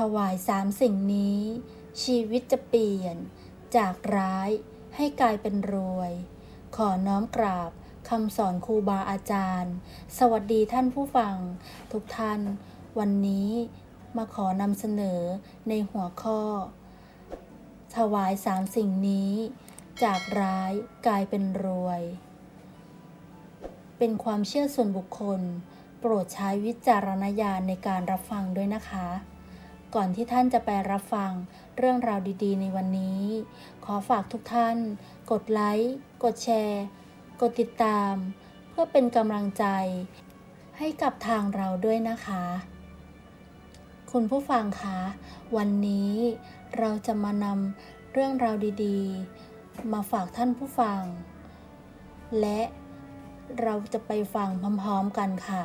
ถวายสามสิ่งนี้ ชีวิตจะเปลี่ยน จากร้ายให้กลายเป็นรวย ขอน้อมกราบคำสอนครูบาอาจารย์ สวัสดีท่านผู้ฟัง ทุกท่าน วันนี้มาขอนำเสนอในหัวข้อ ถวายสามสิ่งนี้ จากร้ายกลายเป็นรวย เป็นความเชื่อส่วนบุคคล โปรดใช้วิจารณญาณในการรับฟังด้วยนะคะ ก่อนที่ท่านจะไปรับฟังเรื่องราวดีๆ ในวันนี้ ขอฝากทุกท่าน กดไลค์ กดแชร์ กดติดตาม เพื่อเป็นกำลังใจ ให้กับทางเราด้วยนะคะ คุณผู้ฟังคะ วันนี้เราจะมานำเรื่องราวดีๆ มาฝากท่านผู้ฟัง และเราจะไปฟังพร้อมๆกันค่ะ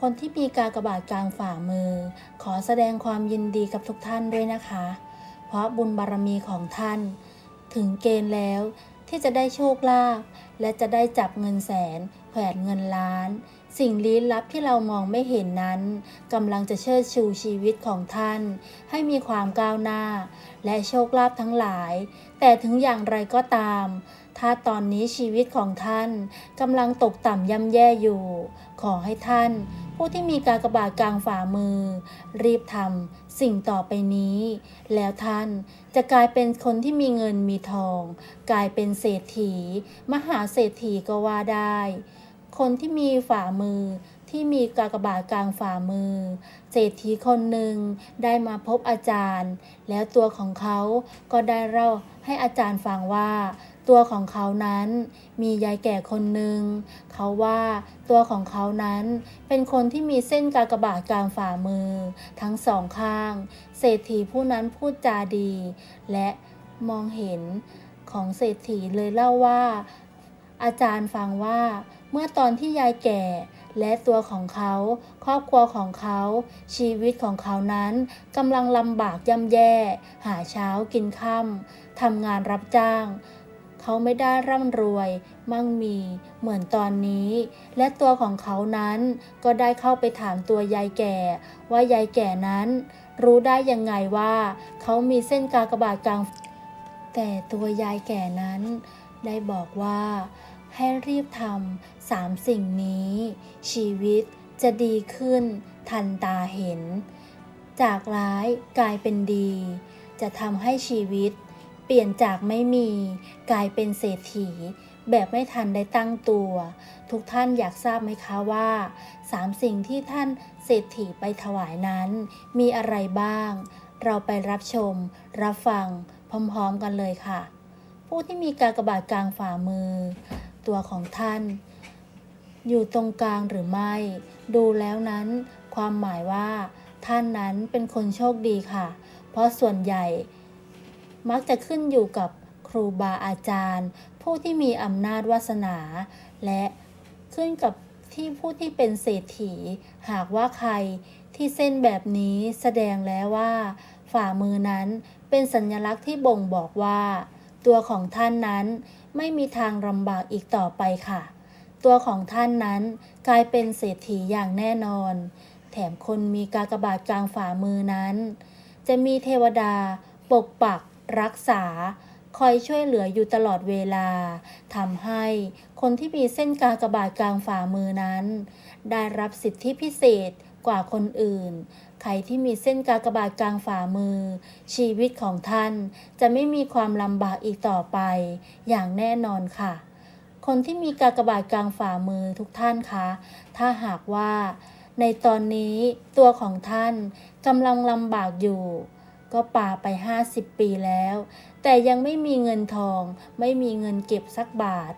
คนที่มีกากบาทกลางฝ่ามือ ขอแสดงความยินดีกับทุกท่านด้วยนะคะ เพราะบุญบารมีของท่าน ถึงเกณฑ์แล้วที่จะได้โชคลาภและจะได้จับเงินแสนแขวนเงินล้าน สิ่งลี้ลับที่เรามองไม่เห็นนั้นกำลังจะเชิดชูชีวิตของท่าน ให้มีความก้าวหน้า และโชคลาภทั้งหลาย แต่ถึงอย่างไรก็ตาม ถ้าตอนนี้ชีวิตของท่านกำลังตกต่ำย่ำแย่อยู่ ขอให้ท่าน ผู้ที่มีกากบาทกลางฝ่ามือ รีบทำสิ่งต่อไปนี้ แล้วท่านจะกลายเป็นคนที่มีเงินมีทอง กลายเป็นเศรษฐี มหาเศรษฐีก็ว่าได้ คนที่มีฝ่ามือที่มีกากบาทกลางฝ่ามือ เศรษฐีคนหนึ่งได้มาพบอาจารย์ แล้วตัวของเขาก็ได้เล่าให้อาจารย์ฟังว่า ตัวของเขานั้นมียายแก่คนหนึ่ง เขาว่าตัวของเขานั้นเป็นคนที่มีเส้นกากบาทกลางฝ่ามือ ทั้งสองข้าง เศรษฐีผู้นั้นพูดจาดี และมองเห็นของเศรษฐีเลยเล่าว่า อาจารย์ฟังว่าเมื่อตอนที่ยายแก่และตัวของเขา ครอบครัวของเขา ชีวิตของเขานั้นกำลังลำบากย่ำแย่ หาเช้ากินค่ำทำงานรับจ้าง เขาไม่ได้ร่ำรวย มั่งมีเหมือนตอนนี้ และตัวของเขานั้นก็ได้เข้าไปถามตัวยายแก่ ว่ายายแก่นั้น รู้ได้ยังไงว่า เขามีเส้นกากบาทกลาง แต่ตัวยายแก่นั้น ได้บอกว่า ให้รีบทำสามสิ่งนี้ ชีวิตจะดีขึ้น ทันตาเห็น จากร้ายกลายเป็นดี จะทำให้ชีวิต เปลี่ยนจากไม่มีกลายเป็นเศรษฐี แบบไม่ทันได้ตั้งตัว ทุกท่านอยากทราบไหมคะว่าสามสิ่งที่ท่านเศรษฐีไปถวายนั้น มีอะไรบ้าง เราไปรับชม รับฟังพร้อมๆกันเลยค่ะ ผู้ที่มีกากบาทกลางฝ่ามือ ตัวของท่าน อยู่ตรงกลางหรือไม่ ดูแล้วนั้น ความหมายว่า ท่านนั้นเป็นคนโชคดีค่ะ เพราะส่วนใหญ่ มักจะขึ้นอยู่กับครูบาอาจารย์ ผู้ที่มีอำนาจวาสนา และขึ้นกับที่ผู้ที่เป็นเศรษฐี หากว่าใครที่เส้นแบบนี้แสดงแล้วว่า ฝ่ามือนั้นเป็นสัญลักษณ์ที่บ่งบอกว่า ตัวของท่านนั้นไม่มีทางลำบากอีกต่อไปค่ะ ตัวของท่านนั้นกลายเป็นเศรษฐีอย่างแน่นอน แถมคนมีกากบาทกลางฝ่ามือนั้น จะมีเทวดาปกปัก รักษา คอยช่วยเหลืออยู่ตลอดเวลาทำให้คนที่มีเส้นกากบาทกลางฝ่ามือนั้น ได้รับสิทธิพิเศษกว่าคนอื่น ใครที่มีเส้นกากบาทกลางฝ่ามือ ชีวิตของท่านจะไม่มีความลำบากอีกต่อไป อย่างแน่นอนค่ะ คนที่มีกากบาทกลางฝ่ามือทุกท่านคะ ถ้าหากว่าในตอนนี้ตัวของท่านกำลังลำบากอยู่ ก็ป่าไป 50 ปีแล้ว แต่ยังไม่มีเงินทอง ไม่มีเงินเก็บสักบาท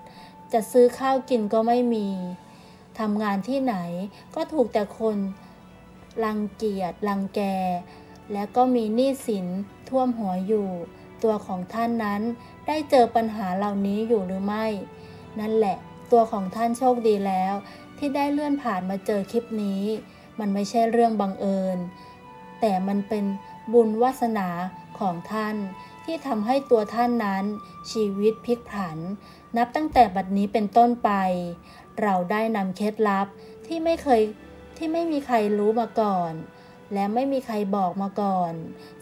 จะซื้อข้าวกินก็ไม่มีทำงานที่ไหนก็ถูกแต่คนรังเกียจรังแก และก็มีหนี้สินท่วมหัวอยู่ ตัวของท่านนั้นได้เจอปัญหาเหล่านี้อยู่หรือไม่ นั่นแหละ ตัวของท่านโชคดีแล้ว ที่ได้เลื่อนผ่านมาเจอคลิปนี้ มันไม่ใช่เรื่องบังเอิญ แต่มันเป็น บุญวาสนาของท่านที่ทำให้ตัวท่านนั้นชีวิตพลิกผัน นับตั้งแต่บัดนี้เป็นต้นไป เราได้นำเคล็ดลับที่ไม่เคยที่ไม่มีใครรู้มาก่อน และไม่มีใครบอกมาก่อน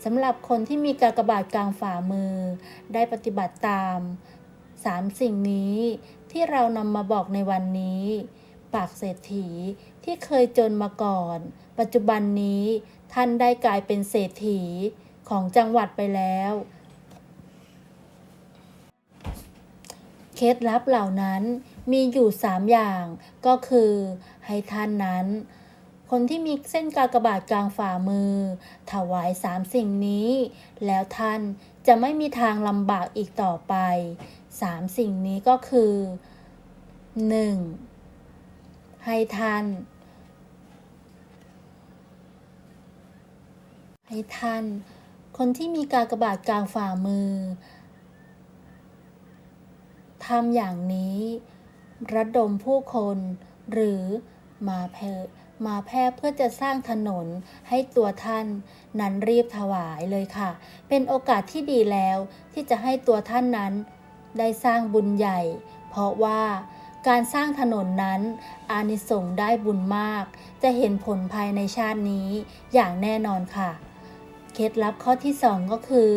สำหรับคนที่มีกากบาทกลางฝ่ามือ ได้ปฏิบัติตามสามสิ่งนี้ที่เรานำมาบอกในวันนี้ ปากเศรษฐีที่เคยจนมาก่อน ปัจจุบันนี้ ท่านได้กลายเป็นเศรษฐีของจังหวัดไปแล้ว เคล็ดลับเหล่านั้นมีอยู่3อย่างก็คือให้ท่านนั้น คนที่มีเส้นกากบาทกลางฝ่ามือ ถวายสามสิ่งนี้ แล้วท่านจะไม่มีทางลำบากอีกต่อไปสามสิ่งนี้ก็คือ 1. ให้ท่าน ให้ท่าน คนที่มีกากบาทกลางฝ่ามือทำอย่างนี้ ระดมผู้คนหรือมาแพร่มาแพร่เพื่อจะสร้างถนนให้ตัวท่านนั้นรีบถวายเลยค่ะ เป็นโอกาสที่ดีแล้วที่จะให้ตัวท่านนั้นได้สร้างบุญใหญ่ เพราะว่าการสร้างถนนนั้น อานิสงส์ได้บุญมาก จะเห็นผลภายในชาตินี้อย่างแน่นอนค่ะ เคล็ดลับข้อที่สองก็คือ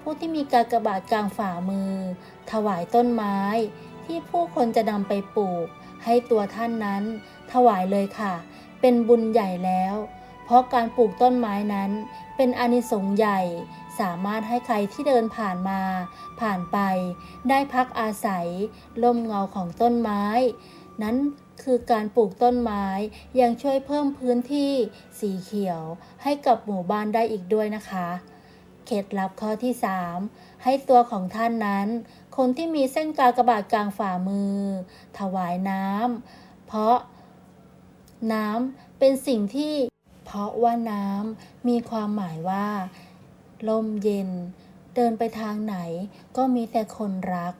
ผู้ที่มีกากบาทกลางฝ่ามือ ถวายต้นไม้ ที่ผู้คนจะนำไปปลูก ให้ตัวท่านนั้น ถวายเลยค่ะ เป็นบุญใหญ่แล้ว เพราะการปลูกต้นไม้นั้น เป็นอนิสงส์ใหญ่ สามารถให้ใครที่เดินผ่านมา ผ่านไป ได้พักอาศัย ร่มเงาของต้นไม้ นั้นคือการปลูกต้นไม้ยังช่วยเพิ่มพื้นที่สีเขียวให้กับหมู่บ้านได้อีกด้วยนะคะ เคล็ดลับข้อที่ 3 ให้ตัวของท่านนั้น คนที่มีเส้นกากบาทกลางฝ่ามือ ถวายน้ำเพราะน้ำเป็นสิ่งที่เพราะว่าน้ำมีความหมายว่า ลมเย็น เดินไปทางไหนก็มีแต่คนรัก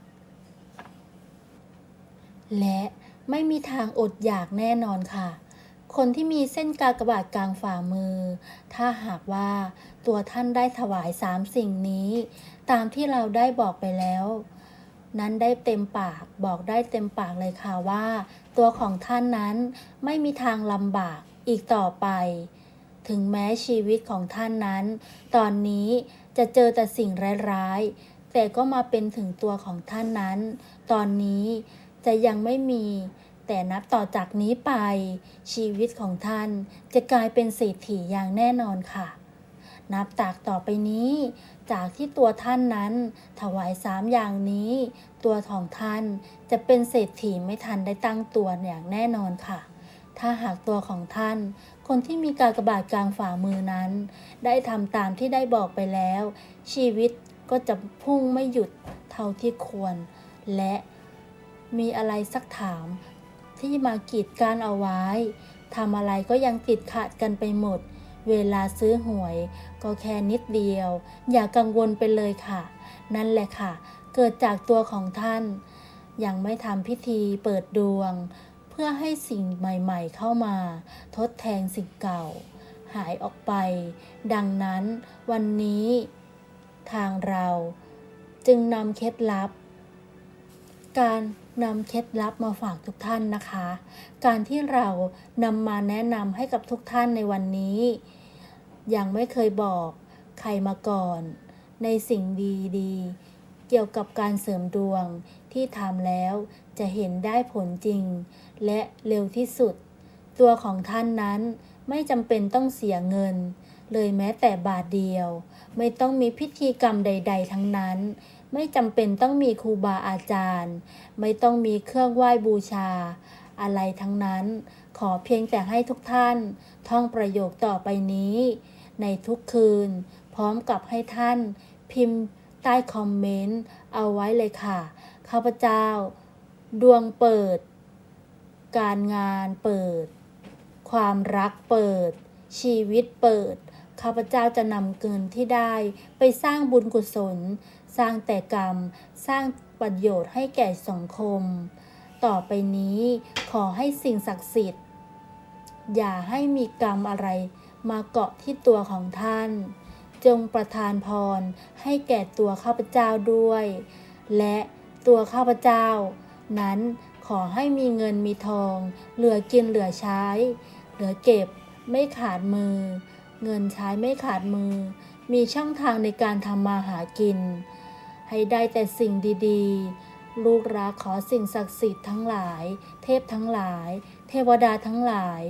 และ ไม่มีทางอดอยากแน่นอนค่ะ คนที่มีเส้นกากบาทกลางฝ่ามือ ถ้าหากว่าตัวท่านได้ถวายสามสิ่งนี้ ตามที่เราได้บอกไปแล้ว นั้นได้เต็มปากบอกได้เต็มปากเลยค่ะว่า ตัวของท่านนั้นไม่มีทางลำบากอีกต่อไป ถึงแม้ชีวิตของท่านนั้น ตอนนี้จะเจอแต่สิ่งร้ายๆแต่ก็มาเป็นถึงตัวของท่านนั้น ตอนนี้ จะยังไม่มี แต่นับต่อจากนี้ไป ชีวิตของท่านจะกลายเป็นเศรษฐีอย่างแน่นอนค่ะ นับจากต่อไปนี้ จากที่ตัวท่านนั้น ถวายสามอย่างนี้ ตัวของท่านจะเป็นเศรษฐีไม่ทันได้ตั้งตัวอย่างแน่นอนค่ะ ถ้าหากตัวของท่าน คนที่มีการกระบาทกลางฝ่ามือนั้น ได้ทำตามที่ได้บอกไปแล้ว ชีวิตก็จะพุ่งไม่หยุดเท่าที่ควร และ มีอะไรสักถาม ที่มากีดกันเอาไว้ทำอะไรก็ยังติดขัดกันไปหมด เวลาซื้อหวย ก็แค่นิดเดียว อย่ากังวลไปเลยค่ะ นั่นแหละค่ะ เกิดจากตัวของท่าน ยังไม่ทำพิธีเปิดดวง เพื่อให้สิ่งใหม่ๆเข้ามา ทดแทนสิ่งเก่า หายออกไป ดังนั้นวันนี้ ทางเราจึงนำเคล็ดลับ การ นำเคล็ดลับมาฝากทุกท่านนะคะ การที่เรานำมาแนะนำให้กับทุกท่านในวันนี้ ยังไม่เคยบอกใครมาก่อน ในสิ่งดีๆ เกี่ยวกับการเสริมดวงที่ทำแล้วจะเห็นได้ผลจริง และเร็วที่สุด ตัวของท่านนั้นไม่จำเป็นต้องเสียเงิน เลยแม้แต่บาทเดียว ไม่ต้องมีพิธีกรรมใด ๆ ทั้งนั้น ไม่จำเป็นต้องมีครูบาอาจารย์ ไม่ต้องมีเครื่องไหว้บูชา อะไรทั้งนั้น ขอเพียงแต่ให้ทุกท่าน ท่องประโยคต่อไปนี้ ในทุกคืน พร้อมกับให้ท่าน พิมพ์ใต้คอมเมนต์ เอาไว้เลยค่ะ ข้าพเจ้า ดวงเปิด การงานเปิด ความรักเปิด ชีวิตเปิด ข้าพเจ้าจะนำเงินที่ได้ไปสร้างบุญกุศล สร้างแต่กรรม สร้างประโยชน์ให้แก่สังคม ต่อไปนี้ขอให้สิ่งศักดิ์สิทธิ์ อย่าให้มีกรรมอะไรมาเกาะที่ตัวของท่าน จงประทานพรให้แก่ตัวข้าพเจ้าด้วย และตัวข้าพเจ้า นั้นขอให้มีเงินมีทอง เหลือกินเหลือใช้ เหลือเก็บไม่ขาดมือ เงินใช้ไม่ขาดมือ มีช่องทางในการทำมาหากิน ให้ได้แต่สิ่งดีๆ ลูกรักขอสิ่งศักดิ์สิทธิ์ทั้งหลาย เทพทั้งหลาย เทวดาทั้งหลาย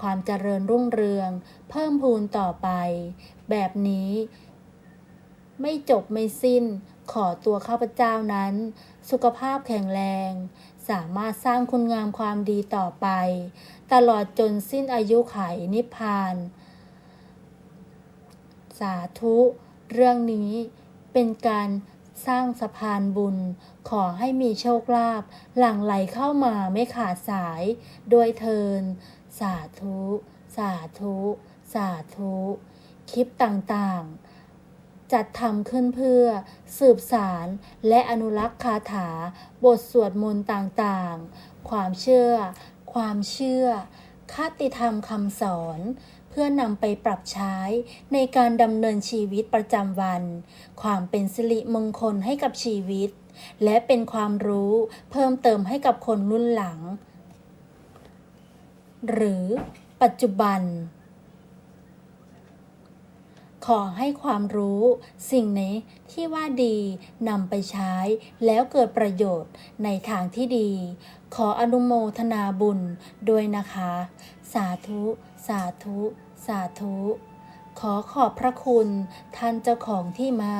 ความเจริญรุ่งเรือง เพิ่มพูนต่อไป แบบนี้ ไม่จบไม่สิ้น ขอตัวข้าพเจ้านั้น สุขภาพแข็งแรง สามารถสร้างคุณงามความดีต่อไป ตลอดจนสิ้นอายุไขนิพพาน สาธุ เรื่องนี้เป็นการสร้างสะพานบุญ ขอให้มีโชคลาภหลั่งไหลเข้ามาไม่ขาดสายด้วยเทิน สาธุ สาธุ สาธุ คลิปต่างๆจัดทำขึ้นเพื่อสืบสารและอนุรักษ์คาถา บทสวดมนต์ต่างๆ ความเชื่อ ความเชื่อ คติธรรมคำสอน เพื่อนำไปปรับใช้ในการดำเนินชีวิตประจำวัน ความเป็นสิริมงคลให้กับชีวิต และเป็นความรู้เพิ่มเติมให้กับคนรุ่นหลัง หรือปัจจุบัน ขอให้ความรู้สิ่งไหนที่ว่าดีนำไปใช้แล้วเกิดประโยชน์ในทางที่ดี ขออนุโมทนาบุญด้วยนะคะ สาธุ สาธุ สาธุ ขอขอบพระคุณ ท่านเจ้าของที่มา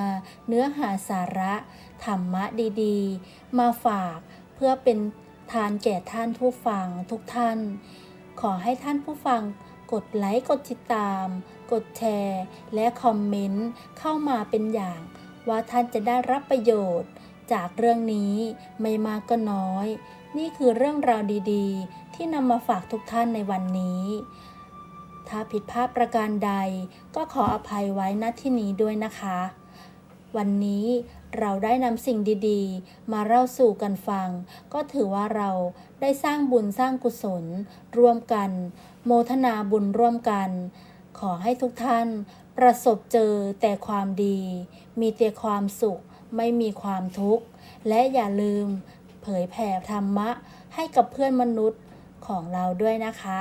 เนื้อหาสาระ ธรรมะดีๆ มาฝากเพื่อเป็นทานแก่ท่านผู้ฟังทุกท่าน ขอให้ท่านผู้ฟังกดไลค์ กดติดตาม กดแชร์ และคอมเมนต์ เข้ามาเป็นอย่าง ว่าท่านจะได้รับประโยชน์ จากเรื่องนี้ไม่มากก็น้อย นี่คือเรื่องราวดีๆ ที่นำมาฝากทุกท่านในวันนี้ ถ้าผิดพลาดประการใดก็ขออภัยไว้ณที่นี้ด้วยนะคะ วันนี้เราได้นำสิ่งดีๆ มาเล่าสู่กันฟัง ก็ถือว่าเราได้สร้างบุญสร้างกุศล ร่วมกัน โมทนาบุญร่วมกัน ขอให้ทุกท่าน ประสบเจอแต่ความดี มีแต่ความสุขไม่มีความทุกข์ และอย่าลืม เผยแผ่ธรรมะให้กับเพื่อนมนุษย์ของเราด้วยนะคะ